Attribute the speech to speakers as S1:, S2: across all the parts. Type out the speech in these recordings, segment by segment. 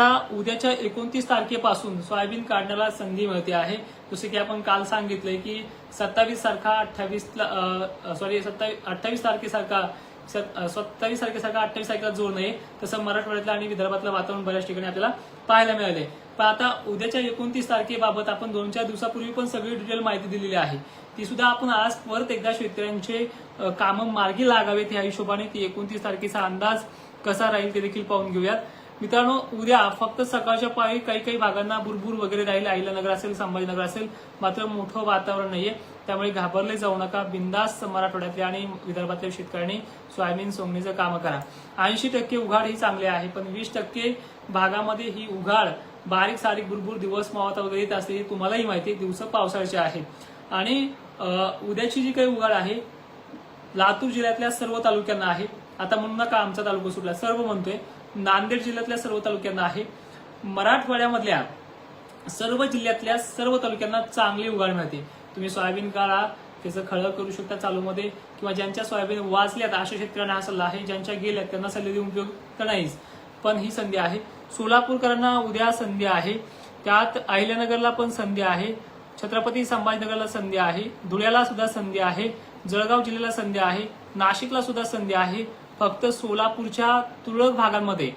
S1: आता उद्याच्या एकोणतीस तारखेपासून सोयाबीन काढण्याला संधी मिळते आहे. जसे की आपण काल सांगितलंय की सत्तावीस सारखा अठ्ठावीस सॉरी सत्तावीस अठ्ठावीस तारखेसारखा सत्तावीस तारखेसारखा अठ्ठावीस तारखेला जोर नाही तसं मराठवाड्यातलं आणि विदर्भातलं वातावरण बऱ्याच ठिकाणी आपल्याला पाहायला मिळाले पण आता उद्याच्या एकोणतीस तारखेबाबत आपण दोन चार दिवसापूर्वी पण सगळी डिटेल माहिती दिलेली आहे. ती सुद्धा आपण आज परत एकदा शेतकऱ्यांचे कामं मार्गी लागावेत या हिशोबाने ती एकोणतीस तारखेचा अंदाज कसा राहील ते देखील पाहून घेऊयात. मित्रांनो उद्या फक्त सकाळच्या पाळी काही काही भागांना बुरबुर वगैरे राहील. अहिल्यानगर असेल संभाजीनगर असेल मात्र मोठं वातावरण नाहीये. त्यामुळे घाबरले जाऊ नका. बिंदास्त मराठवाड्यातल्या आणि विदर्भातल्या शेतकऱ्यांनी सोयाबीन सोंगणीचं काम करा. ऐंशी टक्के उघाड ही चांगली आहे पण वीस टक्के भागामध्ये ही उघाड बारीक सारीक बुरबुर दिवस मावता वगैरे येत असते तुम्हालाही माहिती आहे. दिवस पावसाळ्याचे आहेत. आणि उद्याची जी काही उघाड आहे लातूर जिल्ह्यातल्या सर्व तालुक्यांना आहे. आता म्हणून नका आमचा तालुका सुटला. सर्व म्हणतोय नांदेड जिल्ह्यातल्या सर्व तालुक्यांना आहे. मराठवाड्यामधल्या सर्व जिल्ह्यातल्या सर्व तालुक्यांना चांगली उघाड मिळते. तुम्ही सोयाबीन काळा त्याचं खळं करू शकता चालूमध्ये. किंवा ज्यांच्या सोयाबीन वाचल्यात अशा शेतकऱ्यांना हा सल्ला आहे. ज्यांच्या गेल्यात त्यांना सल्ले देऊन उपयोग तर नाहीच. पण ही संधी आहे. सोलापूरकरांना उद्या संधी आहे. त्यात अहिल्यानगरला पण संधी आहे. छत्रपती संभाजीनगरला संधी आहे. धुळ्याला सुद्धा संधी आहे. जळगाव जिल्ह्याला संधी आहे. नाशिकला सुद्धा संधी आहे. फक्त सोलापूरच्या तुरळक भागांमध्ये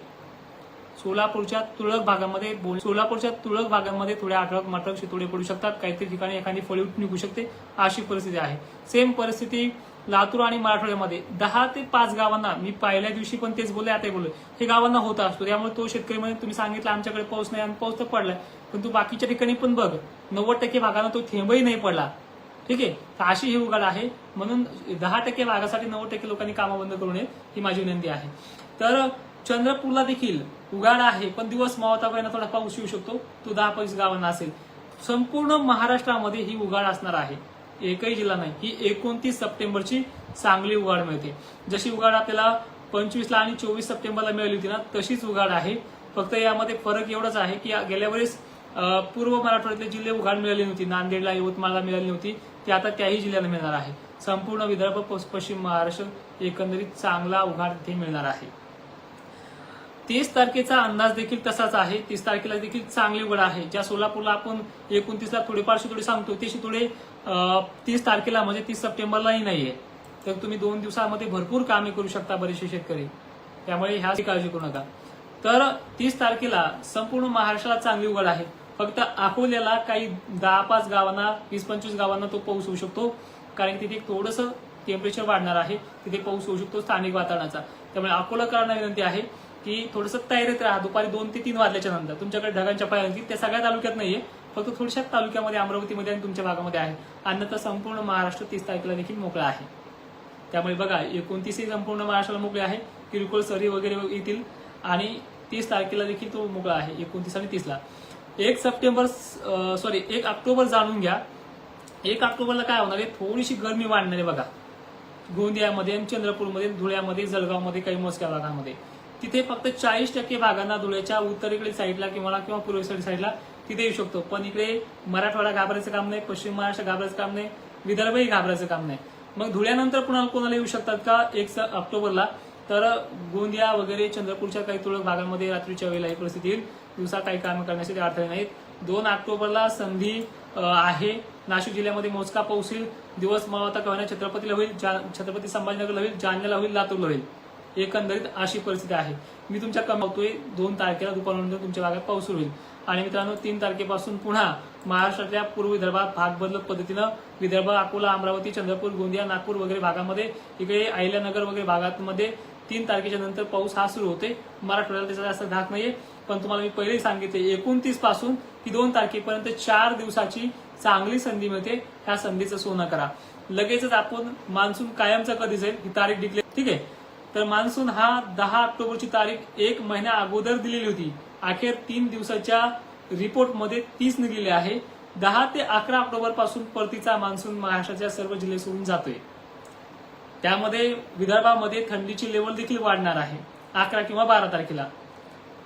S1: सोलापूरच्या तुरळक भागामध्ये बोल- सोलापूरच्या तुरळक भागांमध्ये थोड्या अटक मटळक शितोडे पडू शकतात. काहीतरी ठिकाणी एखादी फळी निघू शकते अशी परिस्थिती आहे. सेम परिस्थिती लातूर आणि मराठवाड्यामध्ये. दहा ते पाच गावांना मी पहिल्या दिवशी पण तेच बोलले आता बोलले हे गावांना होत असतो. त्यामुळे तो शेतकरी म्हणजे तुम्ही सांगितलं आमच्याकडे पाऊस नाही आणि पाऊस तर पडलाय. पण तू बाकीच्या ठिकाणी पण बघ नव्वद टक्के भागांना तो थेंबही नाही पडला. ठीक आहे? तर अशी ही उघाड आहे. म्हणून दहा टक्के भागासाठी नव्वद टक्के लोकांनी कामं बंद करू नये ही माझी विनंती आहे. तर चंद्रपूरला देखील उघाड आहे पण दिवस मावतापर्यंत थोडा पाऊस येऊ शकतो. तो दहा पैस गावांना असेल. संपूर्ण महाराष्ट्रामध्ये ही उघाड असणार आहे. एकही जिल्हा नाही. ही एकोणतीस सप्टेंबरची चांगली उघाड मिळते. जशी उघाड आपल्याला पंचवीसला आणि चोवीस सप्टेंबरला मिळाली होती ना तशीच उघाड आहे. फक्त यामध्ये फरक एवढाच आहे की गेल्या वेळेस पूर्व मराठवाड्यातले जिल्हे उघाड मिळाली नव्हती. नांदेडला यवतमाळला मिळाली नव्हती. ते आता त्याही जिल्ह्याला मिळणार आहे. संपूर्ण विदर्भ पश्चिम महाराष्ट्र एकंदरीत चांगला उघाड तिथे मिळणार आहे. तीस तारखेचा अंदाज देखील तसाच आहे. तीस तारखेला देखील चांगली उघड आहे. ज्या सोलापूरला आपण एकोणतीसला थोडेफार शितोडे सांगतो ते शितोडे तीस तारखेला म्हणजे तीस सप्टेंबरलाही नाहीये. तर तुम्ही दोन दिवसामध्ये भरपूर कामे करू शकता बरेचसे शेतकरी. त्यामुळे ह्याची काळजी करू नका. तर तीस तारखेला संपूर्ण महाराष्ट्राला चांगली उघड आहे. फक्त अकोल्याला काही दहा पाच गावांना वीस पंचवीस गावांना तो पाऊस होऊ शकतो. कारण तिथे थोडंसं टेम्परेचर वाढणार आहे. तिथे पाऊस होऊ शकतो स्थानिक वातावरणाचा. त्यामुळे अकोलाकरांना विनंती आहे की थोडंसं तयारीत राहा. दुपारी दोन ते तीन वाजल्याच्या नंतर. तुमच्याकडे ढगांच्या पायांची त्या सगळ्या तालुक्यात नाहीये. फक्त थोडशा तालुक्यामध्ये अमरावतीमध्ये आणि तुमच्या भागामध्ये आहे. अन्यथा संपूर्ण महाराष्ट्र तीस तारखेला देखील मोकळा आहे. त्यामुळे बघा एकोणतीसही संपूर्ण महाराष्ट्राला मोकळे आहे. किरकोळ सरी वगैरे येतील. आणि तीस तारखेला देखील तो मोकळा आहे. एकोणतीस आणि तीसला. एक सप्टेंबर सॉरी एक ऑक्टोबर जाणून घ्या. एक ऑक्टोबरला काय होणार आहे? थोडीशी गरमी वाढणार आहे बघा. गोंदियामध्ये आणि चंद्रपूरमध्ये धुळ्यामध्ये जळगावमध्ये काही मोजक्या भागामध्ये. तिथे फक्त चाळीस टक्के भागांना धुळ्याच्या उत्तरेकडील साईडला किंवा किंवा पूर्वेकडील साईडला तिथे येऊ शकतो. पण इकडे मराठवाडा घाबरायचं काम नाही पश्चिम महाराष्ट्र घाबरायचं काम नाही विदर्भही घाबरायचं काम नाही. मग धुळ्यानंतर कुणाला कोणाला येऊ शकतात का? एक स- ऑक्टोबरला. तर गोंदिया वगैरे चंद्रपूरच्या काही तुरळक भागांमध्ये रात्रीच्या वेळेला ही परिस्थिती येईल. दिवसा काही कामं करण्यासाठी अडथळे नाहीत. दोन ऑक्टोबरला संधी आहे. नाशिक जिल्ह्यामध्ये मोजका पाऊस येईल दिवस मावळता कव्हाण्या छत्रपतीला होईल. जा- छत्रपती संभाजीनगरला होईल. जालन्याला होईल. लातूरला होईल. एकंदरीत अशी परिस्थिती आहे. मी तुमच्या कमावतोय. दोन तारखेला दुपारनंतर तुमच्या भागात पाऊस होईल. आणि मित्रांनो तीन तारखेपासून पुन्हा महाराष्ट्रातल्या पूर्व विदर्भात भाग बदलत पद्धतीनं विदर्भ अकोला अमरावती चंद्रपूर गोंदिया नागपूर वगैरे भागामध्ये इकडे अहिल्यानगर वगैरे भागांमध्ये तीन तारखेच्या नंतर पाऊस हा सुरू होते मराठवाड्याला त्याचा जास्त धाक नाहीये. पण तुम्हाला मी पहिलेही सांगितले एकोणतीसपासून ती दोन तारखेपर्यंत चार दिवसाची चांगली संधी मिळते. ह्या संधीचं सोनं करा. लगेचच आपण मान्सून कायमचा कधी जाईल ही तारीख डिक्लेअर ठीक आहे? तर मान्सून हा दहा ऑक्टोबरची तारीख एक महिन्या अगोदर दिलेली होती. अखेर तीन दिवसाच्या रिपोर्टमध्ये तीस निघलेली आहे. दहा ते अकरा ऑक्टोबरपासून परतीचा मान्सून महाराष्ट्राच्या सर्व जिल्हे सोडून जातोय. त्यामध्ये विदर्भामध्ये थंडीची लेवल देखील वाढणार आहे. अकरा किंवा बारा तारखेला.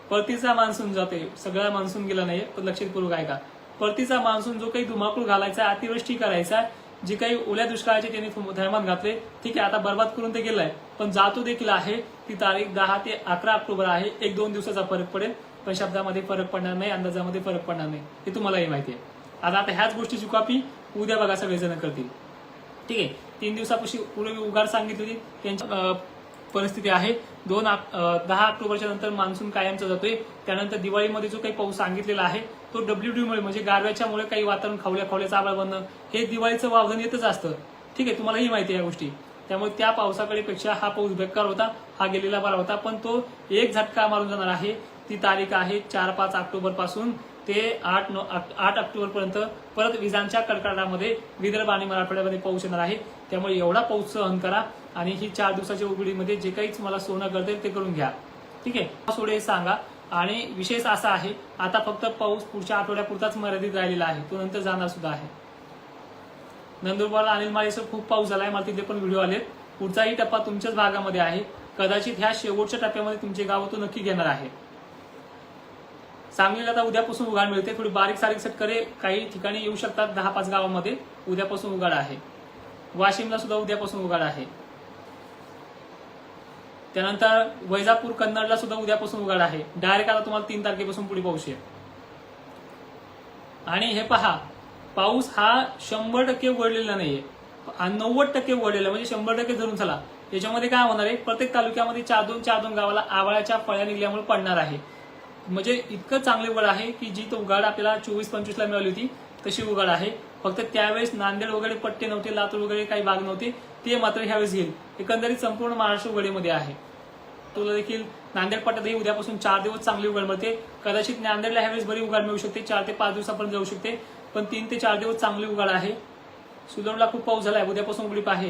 S1: परतीचा मान्सून जाते सगळा मान्सून गेला नाही पण लक्षपूर्वक आहे का? परतीचा मान्सून जो काही धुमाकूळ घालायचा अतिवृष्टी करायचा जी काही ओल्या दुष्काळाचे त्यांनी थैमान घातले ठीक आहे आता बर्बाद करून ते गेलाय पण जातो देखील आहे ती तारीख दहा ते अकरा ऑक्टोबर आहे एक दोन दिवसाचा फरक पडेल पण शब्दामध्ये फरक पडणार नाही अंदाजामध्ये फरक पडणार नाही हे तुम्हालाही माहिती आहे. आता आता ह्याच गोष्टीची कॉपी उद्या बघा सगळेजण करतील. ठीक आहे? तीन दिवसापूर्वी पूर्वी उगार सांगितली होती. त्यांची परिस्थिती आहे. दोन दहा ऑक्टोबरच्या नंतर मान्सून कायमचा जातोय त्यानंतर दिवाळीमध्ये जो काही पाऊस सांगितलेला आहे तो डब्ल्यूडीमुळे म्हणजे गारव्याच्यामुळे काही वातावरण खावल्या खावल्याचं आभाळ बनणं हे दिवाळीचं वावधन येतच असतं. ठीक आहे तुम्हालाही माहिती आहे या गोष्टी. त्यामुळे त्या पावसाकडे पेक्षा हा पाऊस बेकार होता हा गेलेला बरा होता. पण तो एक झटका मारून जाणार आहे. ती तारीख आहे चार पाच ऑक्टोबरपासून ते आठ नो आठ- ऑक्टोबरपर्यंत ऑक्टोबर पर्यंत परत विजांच्या कडकडाटामध्ये विदर्भ आणि मराठवाड्यामध्ये पाऊस येणार आहे. त्यामुळे एवढा पाऊस सहन करा आणि ही चार दिवसाच्या उघडीमध्ये जे काही मला सोनं करते ते करून घ्या. ठीक आहे? सोडे सांगा. आणि विशेष असा आहे आता फक्त पाऊस पुढच्या आठवड्यापुरताच मर्यादित राहिलेला आहे. तो नंतर जाणार सुद्धा आहे. नंदुरबार अनिल माळेसर खूप पाऊस झालाय. मला तिथे पण व्हिडिओ आलेत. पुढचाही टप्पा तुमच्याच भागामध्ये आहे. कदाचित ह्या शेवटच्या टप्प्यामध्ये तुमचे गाव तो नक्की घेणार आहे. सांगलीला आता उद्यापासून उघाड मिळते. थोडी बारीक सारीक सटकरे काही ठिकाणी येऊ शकतात दहा पाच गावामध्ये. उद्यापासून उघाड आहे. वाशिमला सुद्धा उद्यापासून उघाड आहे. त्यानंतर वैजापूर कन्नडला सुद्धा उद्यापासून उघाड आहे. डायरेक्ट आता तुम्हाला तीन तारखेपासून पुढे पाऊस येईल आणि हे पहा पाऊस हा शंभर टक्के वळलेला नाहीये. नव्वद टक्के वळलेला म्हणजे शंभर टक्के धरून चला. याच्यामध्ये काय होणार आहे? प्रत्येक तालुक्यामध्ये चार दोन चार दोन गावाला आवळ्याच्या फळ्या निघल्यामुळे पडणार आहे. म्हणजे इतकं चांगले उघड आहे की जी तो उघाड आपल्याला चोवीस पंचवीसला मिळाली होती तशी उघाड आहे. फक्त त्यावेळेस नांदेड वगैरे पट्टे नव्हते लातूर वगैरे काही भाग नव्हते ते मात्र ह्यावेळेस घेईल एकंदरीत संपूर्ण महाराष्ट्र उघडीमध्ये आहे. तुला देखील नांदेड पट्ट्यातही उद्यापासून चार दिवस चांगली उघड मिळते. कदाचित नांदेडला ह्यावेळेस बरी उघाड मिळू शकते. चार ते पाच दिवसापर्यंत जाऊ शकते. पण तीन ते चार दिवस चांगली उघड आहे. सुलभला खूप पाऊस झाला आहे उद्यापासून उघडीप आहे.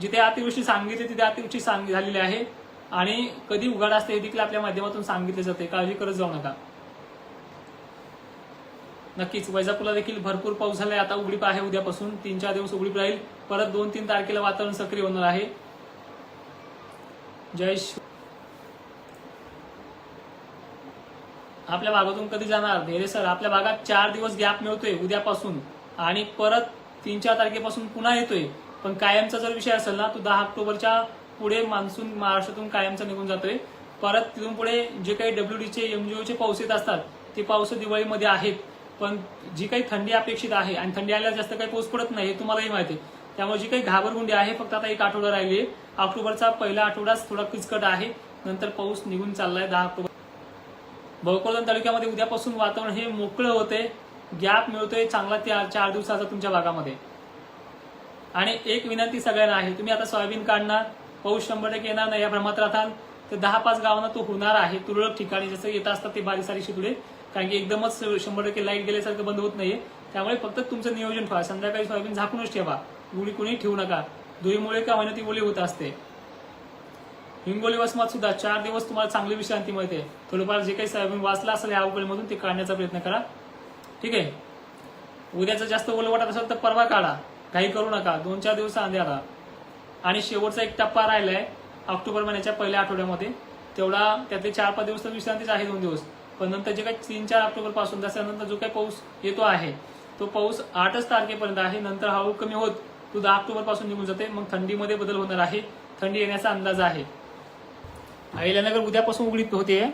S1: जिथे अतिवृष्टी सांगितली तिथे अतिवृष्टी सांग झालेली आहे. आणि कधी उघाड असते हे देखील आपल्या माध्यमातून सांगितले जाते. काळजी करत जाऊ नका. नक्कीच वैजापूरला देखील भरपूर पाऊस झालाय. आता उघडीप आहे उद्यापासून. तीन चार दिवस उघडीप राहील. परत दोन तीन तारखेला वातावरण सक्रिय होणार आहे. जयेश आपल्या भागातून कधी जाणार? धैर्य सर आपल्या भागात चार दिवस गॅप मिळतोय उद्यापासून. आणि परत तीन चार तारखेपासून पुन्हा येतोय. पण कायमचा जर विषय असेल ना तो दहा ऑक्टोबरच्या पुढे मान्सून महाराष्ट्रातून कायमचा निघून जातोय. परत तिथून पुढे जे काही डब्ल्यूडीचे एमजीओचे पाऊस येत असतात ते पाऊस दिवाळीमध्ये आहेत. पण जी काही थंडी अपेक्षित आहे आणि थंडी आल्यास जास्त काही पाऊस पडत नाही हे तुम्हालाही माहिती आहे. त्यामुळे जी काही घाबरगुंडी आहे फक्त आता एक आठवडा राहिली आहे. ऑक्टोबरचा पहिला आठवडाच थोडा किचकट आहे. नंतर पाऊस निघून चाललाय दहा ऑक्टोबर. भोकरदन तालुक्यामध्ये उद्यापासून वातावरण हे मोकळं होते. गॅप मिळतोय चांगला त्या चार दिवसाचा तुमच्या भागामध्ये. आणि एक विनंती सगळ्यांना आहे तुम्ही आता सोयाबीन काढणार पाऊस शंभर टक्के येणार नाही या भ्रमात राहताल. तर दहा पाच गावांना तो होणार आहे तुरळक ठिकाणी जसं येत असतात ते बारीक सारी शितुडे कारण की एकदमच शंभर टक्के लाइट गेल्यासारखं बंद होत नाहीये. त्यामुळे फक्त तुमचं नियोजन ठेवा. संध्याकाळी सोयाबीन झाकूनच ठेवा. गुळी कुणी ठेवू नका. धुळीमुळे का महिन्यात ती ओली होत असते? हिंगोली वसमात सुद्धा चार दिवस तुम्हाला चांगली विश्रांती मिळते. थोडंफार जे काही सोयाबीन वाचलं असेल या अवकळीमधून ते काढण्याचा प्रयत्न करा. ठीक आहे? उद्याचं जास्त ओलं वाटत असेल तर परवा काढा. काही करू नका. दोन चार दिवस अंधे राहा आणि शेवटचा एक टप्पा राहिलाय ऑक्टोबर महिन्याच्या पहिल्या आठवड्यामध्ये. तेवढा त्यातले चार पाच दिवस तर विश्रांतीच आहे दोन दिवस. पण नंतर जे काही तीन चार ऑक्टोबरपासून त्याच्यानंतर जो काही पाऊस येतो आहे तो पाऊस आठच तारखेपर्यंत आहे. नंतर हळू कमी होत तो दहा ऑक्टोबरपासून निघून जाते मग थंडीमध्ये बदल होणार आहे. थंडी येण्याचा अंदाज आहे. अहिल्यानगर उद्यापासून उघडीत होते.